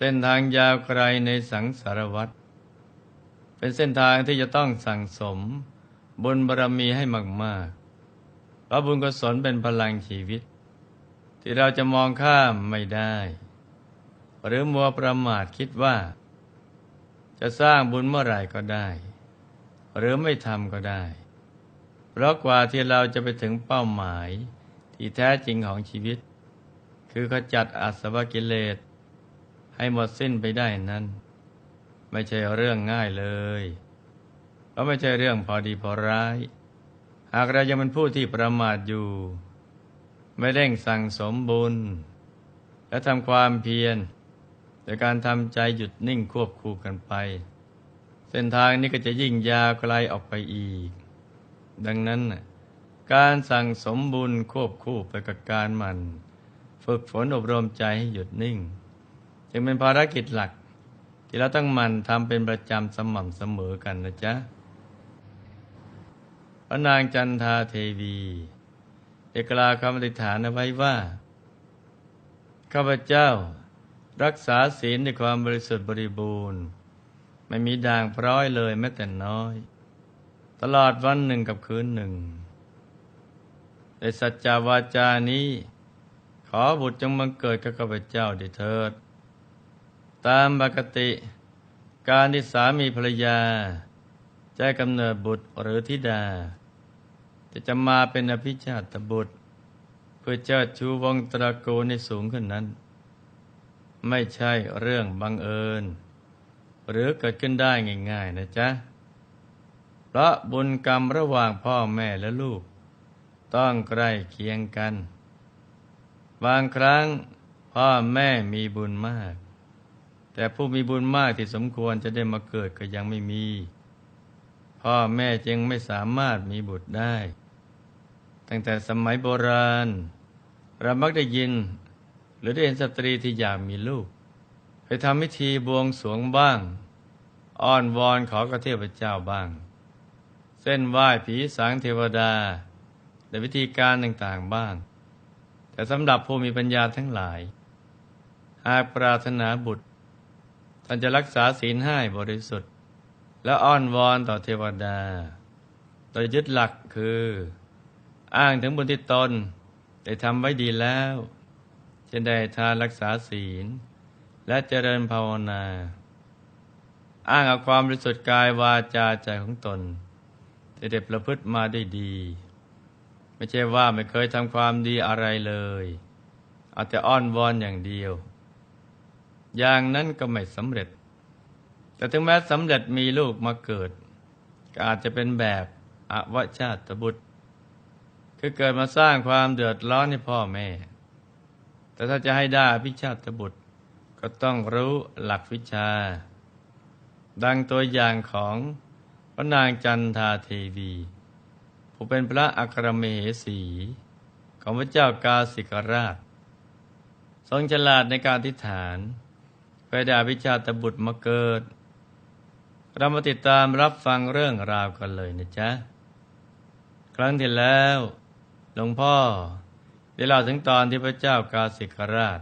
เส้นทางยาวไกลในสังสารวัฏเป็นเส้นทางที่จะต้องสั่งสม บุญบารรมีให้มากๆเพราะบุญกุศลเป็นพลังชีวิต ที่เราจะมองข้ามไม่ได้ หรือมัวประมาทคิดว่า จะสร้างบุญเมื่อไหร่ก็ได้ หรือไม่ทำก็ได้ เพราะกว่าที่เราจะไปถึงเป้าหมายที่แท้จริงของชีวิต คือขจัดอาสวะกิเลส ให้หมดสิ้นไปได้นั้น ไม่ใช่เรื่องง่ายเลยเพราะไม่ใช่เรื่องพอดีพอร้าย หากเรายังเป็นผู้ที่ประมาทอยู่ ไม่เร่งสั่งสมบุญ และทำความเพียรโดยการทำใจหยุดนิ่งควบคู่กันไป เส้นทางนี้ก็จะยิ่งยาวไกลออกไปอีก ดังนั้น การสั่งสมบุญควบคู่ไปกับการมัน ฝึกฝนอบรมใจให้หยุดนิ่ง จึงเป็นภารกิจหลัก ที่เราต้องมันทำเป็นประจำสม่ำเสมอกันนะจ๊ะพระนางจันทาเทวีเอกลาคำอธิษฐานเอาไว้ว่า ข้าพเจ้ารักษาศีลในความบริสุทธิ์บริบูรณ์ ไม่มีด่างพร้อยเลยแม้แต่น้อย ตลอดวันหนึ่งกับคืนหนึ่งในสัจจาวาจานี้ ขอบุตรจงบังเกิดกับข้าพเจ้าดิเถิด ตามปกติ การที่สามีภรรยา จะกำเนิดบุตรหรือธิดา จะจะมาเป็นอภิชาตบุตร เพื่อเจิดชูวงตระกูลในสูงขึ้นนั้น ไม่ใช่เรื่องบังเอิญ หรือเกิดขึ้นได้ง่ายๆนะจ๊ะ เพราะบุญกรรมระหว่างพ่อแม่และลูก ต้องใกล้เคียงกัน บางครั้งพ่อแม่มีบุญมาก แต่ผู้มีบุญมากที่สมควรจะได้มาเกิดก็ยังไม่มี พ่อแม่จึงไม่สามารถมีบุตรได้ ตั้งแต่สมัยโบราณ เรามักได้ยิน หรือได้เห็นสตรีที่อยากมีลูก ไปทำพิธีบวงสรวงบ้าง อ้อนวอนขอกระเทพเจ้าบ้าง เส้นไหว้ผีสางเทวดาในวิธีการต่างๆบ้าง แต่สำหรับผู้มีปัญญาทั้งหลาย หากปรารถนาบุตร ท่านจะรักษาศีลให้บริสุทธิ์ และอ้อนวอนต่อเทวดา โดยยึดหลักคือ อ้างถึงบุญที่ตนได้ทำไว้ดีแล้วจะได้ทานรักษาศีล และเจริญภาวนา อ้างเอาความบริสุทธิ์กายวาจาใจของตนที่ได้ประพฤติมาได้ดี ไม่ใช่ว่าไม่เคยทำความดีอะไรเลย เอาแต่อ้อนวอนอย่างเดียว อย่างนั้นก็ไม่สำเร็จ แต่ถึงแม้สำเร็จมีลูกมาเกิด ก็อาจจะเป็นแบบอวชาตบุตร คือเกิดมาสร้างความเดือดร้อนให้พ่อแม่ แต่ถ้าจะให้ได้พิชาตบุตร ก็ต้องรู้หลักวิชา ดังตัวอย่างของพระนางจันทาเทวีผู้เป็นพระอัครมเหสี ของพระเจ้ากาสิกราช ทรงฉลาดในการทิฏฐาน ไปดาวิชาตบุตรมาเกิด เรามาติดตามรับฟังเรื่องราวกันเลยนะจ๊ะ ครั้งที่แล้วหลวงพ่อได้เล่าถึงตอนที่พระเจ้ากาสิกราช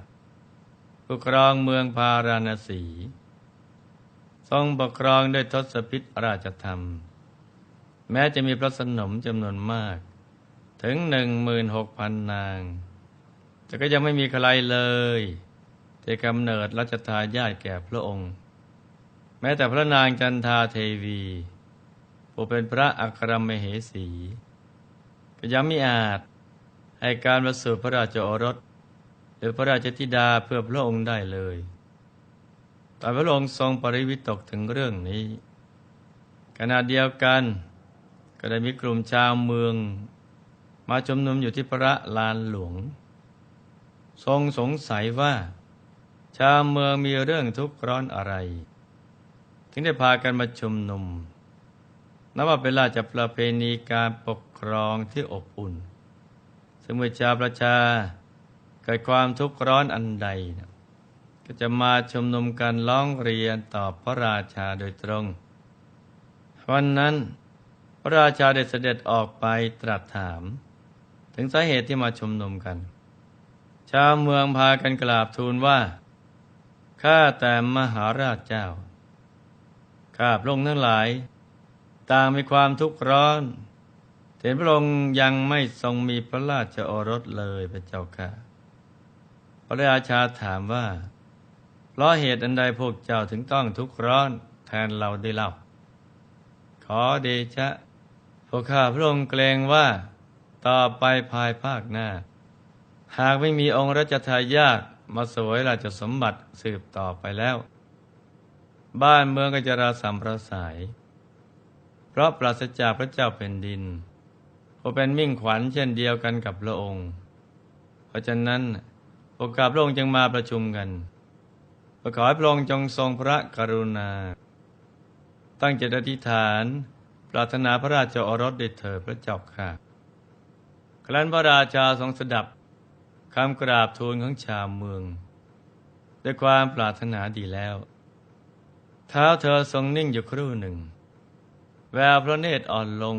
ผู้ครองเมืองพาราณสี ทรงปกครองด้วยทศพิษราชธรรม แม้จะมีพระสนมจำนวนมาก ถึงหนึ่งหมื่นหกพันนาง แต่ก็ยังไม่มีใครเลย ที่กำเนิดรัชทายาทแก่พระองค์ แม้แต่พระนางจันทาเทวีผู้เป็นพระอัครมเหสี ก็ยังไม่อาจให้การประสูติพระราชโอรส หรือพระราชธิดาเพื่อพระองค์ได้เลย แต่พระองค์ทรงปริวิตกถึงเรื่องนี้ ขณะเดียวกัน ก็ได้มีกลุ่มชาวเมือง มาชุมนุมอยู่ที่พระลานหลวง ทรงสงสัยว่า ชาวเมืองมีเรื่องทุกข์ร้อนอะไร ถึงได้พากันมาชุมนุมนับว่าเป็นราชประเพณีการปกครองที่อบอุ่น ซึ่งเมื่อชาวประชาเกิดความทุกข์ร้อนอันใดก็จะมาชุมนุมกันร้องเรียนต่อพระราชาโดยตรง วันนั้นพระราชาได้เสด็จออกไปตรัสถาม ถึงสาเหตุที่มาชุมนุมกัน ชาวเมืองพากันกราบทูลว่า ข้ข้าแต่มหาราชเจ้า ข้าพระองค์ทั้งหลาย ต่างมีความทุกข์ร้อนเห็นพระองค์ยังไม่ทรงมีพระราชโอรสเลยพระเจ้าค่ะ พระราชาถามว่า เพราะเหตุอันใดพวกเจ้าถึงต้องทุกข์ร้อนแทนเราได้เล่า ขอเดชะ พวกข้าพระองค์เกรงว่า ต่อไปภายภาคหน้า หากไม่มีองค์รัชทายาท มาสวยราชสมบัติสืบต่อไปแล้ว บ้านเมืองก็จะราสัมประสาย เพราะปราศจากพระเจ้าเป็นดินก็เป็นมิ่งขวัญเช่นเดียวกันกับพระองค์ เพราะฉะนั้นโอกาสพระองค์จึงมาประชุมกันประขอให้พระองค์จงทรงพระกรุณา ตั้งจิตอธิษฐาน ปรารถนาพระราชโอรสเดชเถิดพระเจ้าค่ะครั้นพระราชาทรงสดับ คำกราบทูลของชาวเมือง ด้วยความปรารถนาดีแล้ว เท้าเธอทรงนิ่งอยู่ครู่หนึ่ง แววพระเนตรอ่อนลง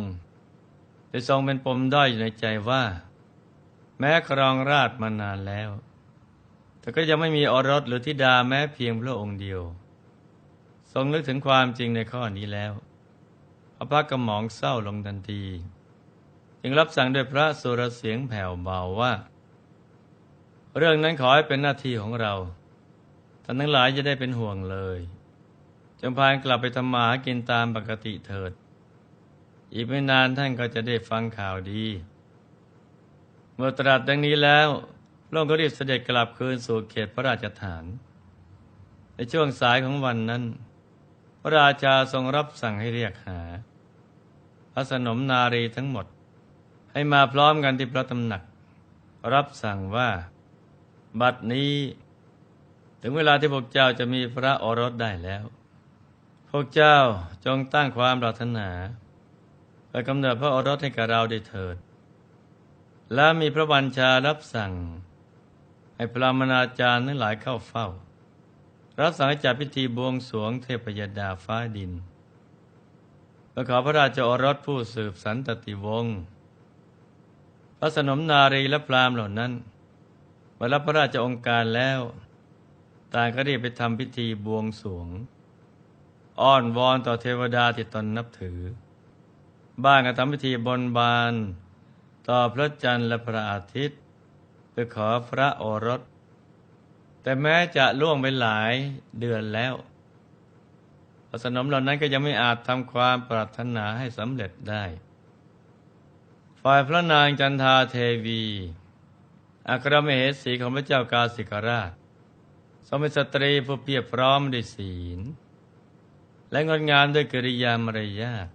ได้ทรงเป็นปมด้อยอยู่ในใจว่า แม้ครองราชมานานแล้ว แต่ก็ยังไม่มีอรสหรือธิดาแม้เพียงพระองค์เดียว ทรงนึกถึงความจริงในข้อนี้แล้วพระพักกระหมองเศร้าลงทันที จึงรับสั่งด้วยพระสุรเสียงแผ่วเบาว่า เรื่องนั้นขอให้เป็นหน้าที่ของเราท่านทั้งหลายจะได้เป็นห่วงเลยจงพานกลับไปทำมาหากินตามปกติเถิด อีกไม่นานท่านก็จะได้ฟังข่าวดี เมื่อตรัสดังนี้แล้วพระองค์ก็รีบเสด็จกลับคืนสู่เขตพระราชฐาน ในช่วงสายของวันนั้น พระราชาทรงรับสั่งให้เรียกหา พระสนมนารีทั้งหมด ให้มาพร้อมกันที่พระตำหนัก รับสั่งว่า บัดนี้ ถึงเวลาที่พวกเจ้าจะมีพระโอรสได้แล้ว พวกเจ้าจงตั้งความปรารถนาไปกำเนิดพระโอรสให้กับเราได้เถิด และมีพระบัญชารับสั่ง ให้พระมนาจารย์ทั้งหลายเข้าเฝ้า รับสั่งให้จัดพิธีบวงสรวงเทพยดาฟ้าดินเพื่อขอพระราชโอรสผู้สืบสันตติวงศ์พระสนมนารีและพรามเหล่านั้น มารับพระราชองค์การแล้ว ต่างก็รีบไปทำพิธีบวงสวง อ้อนวอนต่อเทวดาที่ตนนับถือ บ้างก็ทำพิธีบนบาน ต่อพระจันทร์และพระอาทิตย์เพื่อขอพระโอรส แต่แม้จะล่วงไปหลายเดือนแล้วพระสนมเหล่านั้นก็ยังไม่อาจทำความปรารถนาให้สำเร็จได้ ฝ่ายพระนางจันทาเทวี อัครมเหสีของพระเจ้ากาสิกราชทรงเป็นสตรีผู้เพียบพร้อมด้วยศีล และงดงามด้วยกิริยามารยาท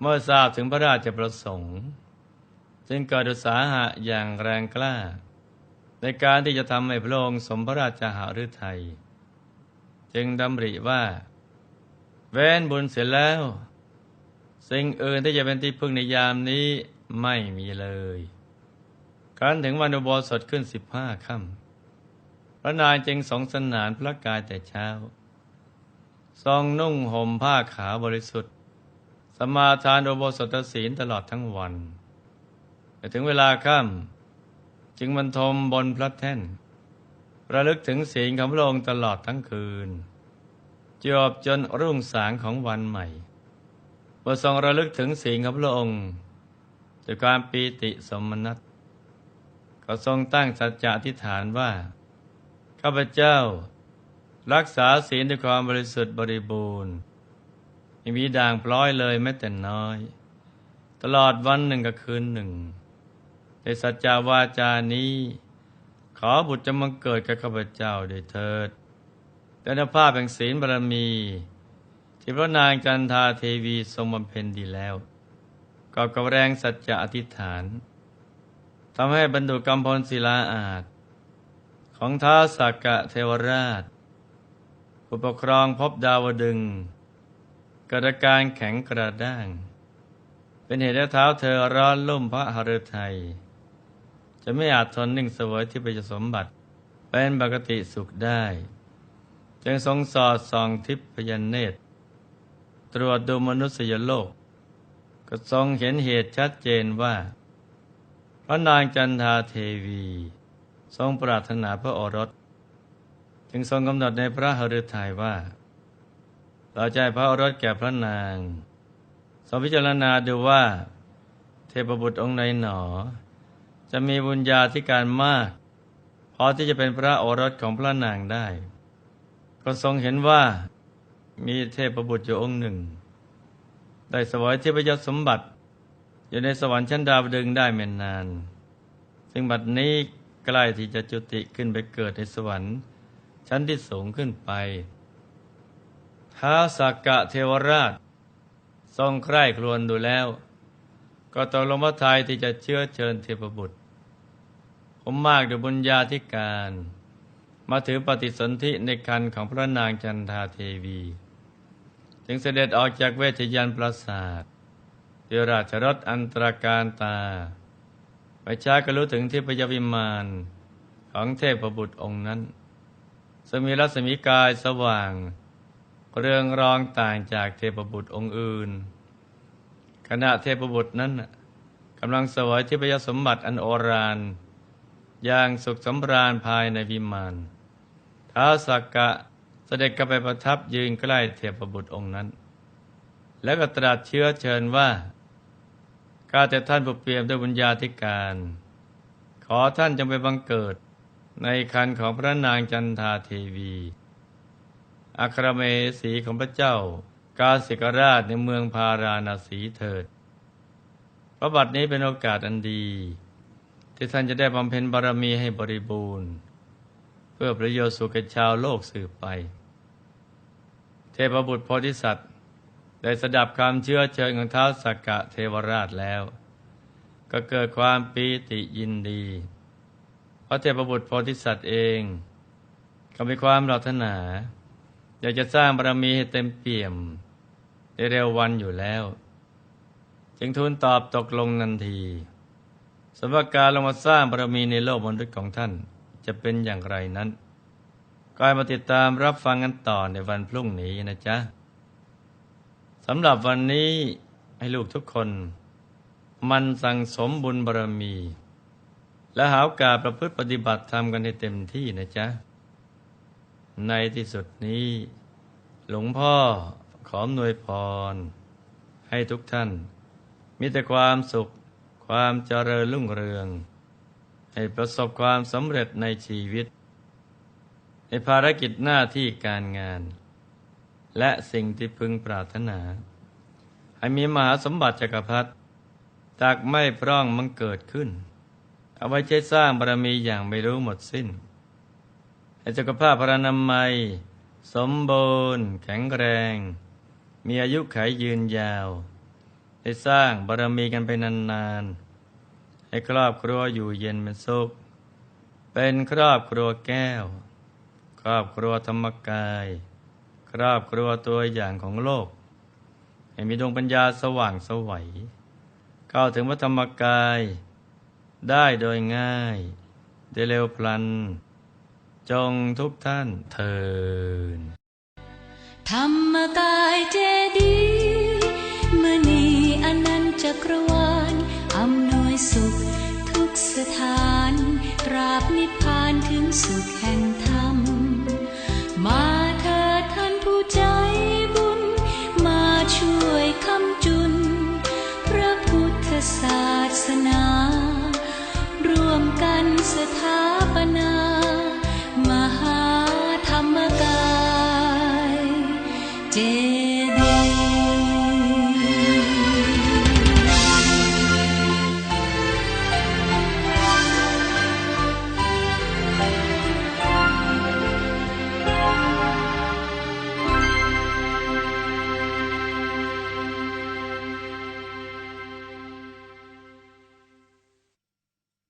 เมื่อทราบถึงพระราชประสงค์ จึงเกิดอุตสาหะอย่างแรงกล้า ในการที่จะทำให้พระองค์สมพระราชาหฤทัยจึงดำริว่า แว้นบุญเสร็จแล้ว สิ่งอื่นที่จะเป็นที่พึ่งในยามนี้ไม่มีเลย ครั้นถึงวันอุโบสถขึ้นสิบห้าค่ำพระนายจึงสงสนานพระกายแต่เช้า ทรงนุ่งห่มผ้าขาวบริสุทธิ์ สมาทานอุโบสถศีลตลอดทั้งวัน แต่ถึงเวลาค่ำจึงบรรทมบนพระแท่น ระลึกถึงศีลของพระองค์ตลอดทั้งคืนจบจนรุ่งสางของวันใหม่เมื่อทรงระลึกถึงศีลของพระองค์ด้วยความปีติสมนัติ ก็ทรงตั้งสัจจะอธิษฐานว่า ข้าพเจ้า รักษาศีลด้วยความบริสุทธิ์บริบูรณ์ไม่มีด่างพร้อยเลยแม้แต่น้อย ตลอดวันหนึ่งกับคืนหนึ่ง ในสัจจาวาจานี้ ขอบุตรจะมังเกิดกับข้าพเจ้าด้วยเถิดแต่นภาพแห่งศีลบารมี ที่พระนางจันทาเทวีทรงบำเพ็ญดีแล้วกอบกับแรงสัจจะอธิษฐาน ทำให้บรรดุกรรมพลศิลาอาจ ของท้าสักกะเทวราช ผู้ปกครองพบดาวดึงกระการแข็งกระด้าง เป็นเหตุให้เท้าเธอร้อนลุ่มพระหฤทัยจะไม่อาจทนนิ่งเสวยที่ไปจะสมบัติ เป็นปกติสุขได้ จึงทรงสอดส่องทิพยเนตร ตรวจดูมนุษยโลก ก็ทรงเห็นเหตุชัดเจนว่า พระนางจันทาเทวี ทรงปรารถนาพระโอรส จึงทรงกำหนดในพระหฤทัยว่า เราจะให้พระโอรสแก่พระนางทรงพิจารณาดูว่า เทพบุตรองค์ใดหนอ จะมีบุญญาธิการมาก พอที่จะเป็นพระโอรสของพระนางได้ ก็ทรงเห็นว่ามีเทพบุตรอยู่องค์หนึ่ง ได้สวยเทพยศสมบัติ อยู่ในสวรรค์ชั้นดาวดึงได้ไม่นาน ซึ่งบัดนี้ใกล้ที่จะจุติขึ้นไปเกิดในสวรรค์ ชั้นที่สูงขึ้นไปท้าสักกะเทวราช ทรงใคร่ครวญดูแล้ว ก็ตกลงพระทัยที่จะเชื้อเชิญเทพบุตร ผมมากด้วยบุญญาธิการ มาถือปฏิสนธิในคันของพระนางจันทาเทวี จึงเสด็จออกจากเวชยันปราสาท ด้วยราชรถอันตรการตาไปช้าก็รู้ถึงที่พยาวิมานของเทพบุตรองค์นั้นซึ่งมีรัศมีกายสว่าง เรืองรองต่างจากเทพบุตรองค์อื่น ขณะเทพบุตรนั้นกำลังสวยที่พยสมบัติอันโอรานอย่างสุขสำราญภายในวิมานท้าสักกะเสด็จกลับไปประทับยืนใกล้เทพบุตรองค์นั้น แล้วก็ตรัสเชื้อเชิญว่าข้าแต่ท่านผู้เปี่ยมด้วยบุญญาธิการ ขอท่านจงไปบังเกิดในคันของพระนางจันทาเทวีอัครเมสีของพระเจ้า กาสิกราชในเมืองพาราณสีเถิด พระบัดนี้เป็นโอกาสอันดี ที่ท่านจะได้บำเพ็ญบารมีให้บริบูรณ์ เพื่อประโยชน์สุขแก่ชาวโลกสืบไป เทพบุตรโพธิสัตว์ ได้สดับคำเชื่อเชิญของท้าวสักกะเทวราชแล้ว ก็เกิดความปีติยินดี พระเทพบุตรโพธิสัตว์เอง ก็มีความปรารถนา อยากจะสร้างบารมีให้เต็มเปี่ยม ในเร็ววันอยู่แล้ว จึงทูลตอบตกลงนันทีสำหรับการลงมาสร้างบารมีในโลกมนุษย์ของท่านจะเป็นอย่างไรนั้นก็ให้มาติดตามรับฟังกันต่อในวันพรุ่งนี้นะจ๊ะ สำหรับวันนี้ให้ลูกทุกคน มันสั่งสมบุญบารมี และหาโอกาสประพฤติปฏิบัติธรรมกันให้เต็มที่นะจ๊ะ ในที่สุดนี้ หลวงพ่อขออำนวยพร ให้ทุกท่าน มีแต่ความสุขความเจริญรุ่งเรือง ให้ประสบความสำเร็จในชีวิต ในภารกิจหน้าที่การงาน และสิ่งที่พึงปรารถนา ให้มีมหาสมบัติจักรพรรดิจากไม่พร่องมันเกิดขึ้น เอาไว้ใช้สร้างบารมีอย่างไม่รู้หมดสิ้นให้สุขภาพพระนามัย สมบูรณ์แข็งแรง มีอายุขายยืนยาวให้สร้างบารมีกันไปนานๆ ให้ครอบครัวอยู่เย็นเป็นสุข เป็นครอบครัวแก้ว ครอบครัวธรรมกาย ครอบครัวตัวอย่างของโลก ให้มีดวงปัญญาสว่างสวัยเข้าถึงพระธรรมกาย ได้โดยง่ายได้เร็วพลัน จงทุกท่านเทินธรรมกายเจดีย์มณีอนันต์จักรวาลอำนวยสุขทุกสถานตราบนิพพานถึงสุขแห่งธรรมมา สนา ร่วมกันสถาปนา มหาธรรมกายเจ